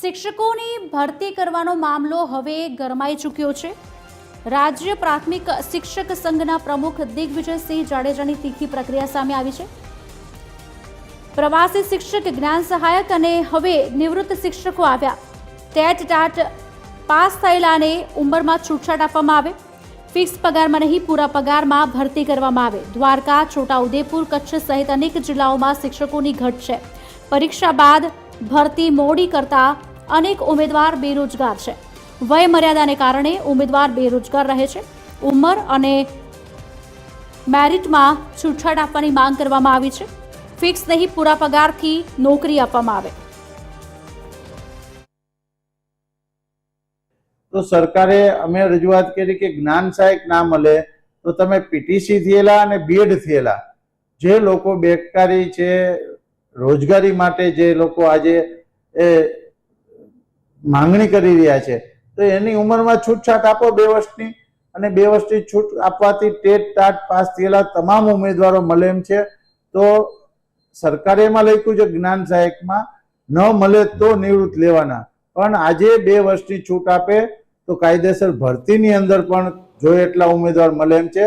શિક્ષકોની ભરતી કરવાનો મામલો હવે ગરમાઈ ચૂક્યો છે. રાજ્ય પ્રાથમિક શિક્ષક સંઘના પ્રમુખ દિગ્વિજયસિંહ જાડેજાની તીખી પ્રક્રિયા સામે આવી છે. પ્રવાસી શિક્ષક, જ્ઞાન સહાયક અને હવે નિવૃત્ત શિક્ષકો આવ્યા. ટેટ ટાટ પાસ થયેલાને ઉંમરમાં છૂટછાટ આપવામાં આવે. ફિક્સ પગારમાં નહીં, પૂરા પગારમાં ભરતી કરવામાં આવે. દ્વારકા, છોટાઉદેપુર, કચ્છ સહિત અનેક જિલ્લાઓમાં શિક્ષકોની ઘટ છે. પરીક્ષા બાદ ભરતી મોડી કરતા અનેક ઉમેદવાર બેરોજગાર છે. વય મર્યાદાને કારણે ઉમેદવાર બેરોજગાર રહે છે. ઉંમર અને મેરિટમાં છૂટછાટ આપવાની માંગ કરવામાં આવી છે. ફિક્સ નહીં, પૂરા પગારથી નોકરી આપવામાં આવે. તો સરકારે અમે રજૂઆત કરી કે જ્ઞાન સહાયક ના મળે તો તમે પીટીસી થયેલા અને બીએડ થયેલા. જે લોકો બેકારી છે, રોજગારી માટે જે લોકો આજે એ માંગણી કરી રહ્યા છે. તો એની ઉંમરમાં છૂટછાટ આપો બે વર્ષની અને બે વર્ષની છૂટ આપવાથી ટેટ ટાટ પાસ થયેલા તમામ ઉમેદવારો મળે એમ છે. તો સરકારે એમાં લખ્યું છે, જ્ઞાન સહાયકમાં ન મળે તો નિવૃત્ત લેવાના. પણ આજે બે વર્ષની છૂટ આપે તો કાયદેસર ભરતીની અંદર પણ જો એટલા ઉમેદવાર મળે એમ છે.